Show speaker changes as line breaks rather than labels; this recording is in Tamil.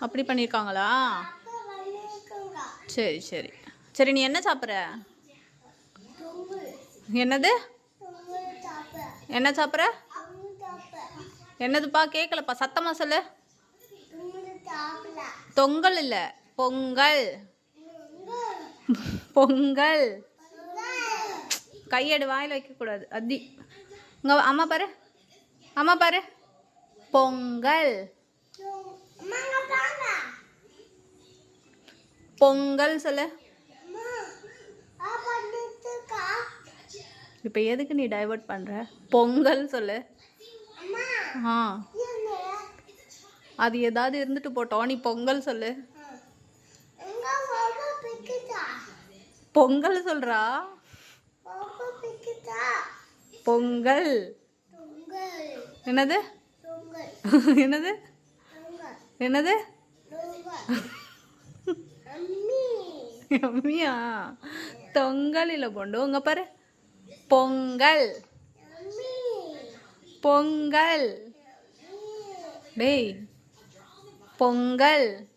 அப்படி பண்ணியிருக்காங்களா சரி சரி. சரி நீ என்ன சாப்பிட்ற? என்னது? என்ன சாப்பிட்ற? என்னதுப்பா? கேட்கலப்பா சத்தமா சொல்லு. தொங்கல் இல்லை. பொங்கல். பொங்கல். கையெடு வாயில் வைக்கக்கூடாது. அதி. இங்க வா, அம்மா பாரு. அம்மா பாரு. பொங்கல். பொங்கல் சொல்லு. இப்போ எதுக்கு நீ டைவர்ட் பண்ணுற பொங்கல் சொல்லு. ஆ. அது ஏதாவது இருந்துட்டு போட்டோம். நீ பொங்கல் சொல்லு. பொங்கல் சொல்றா. பொங்கல். என்னது? என்னது? என்னது? அம்மியா? தொங்கல் இல்லை பொண்டு. உங்க பாரு? பொங்கல். பொங்கல். டேய் பொங்கல்.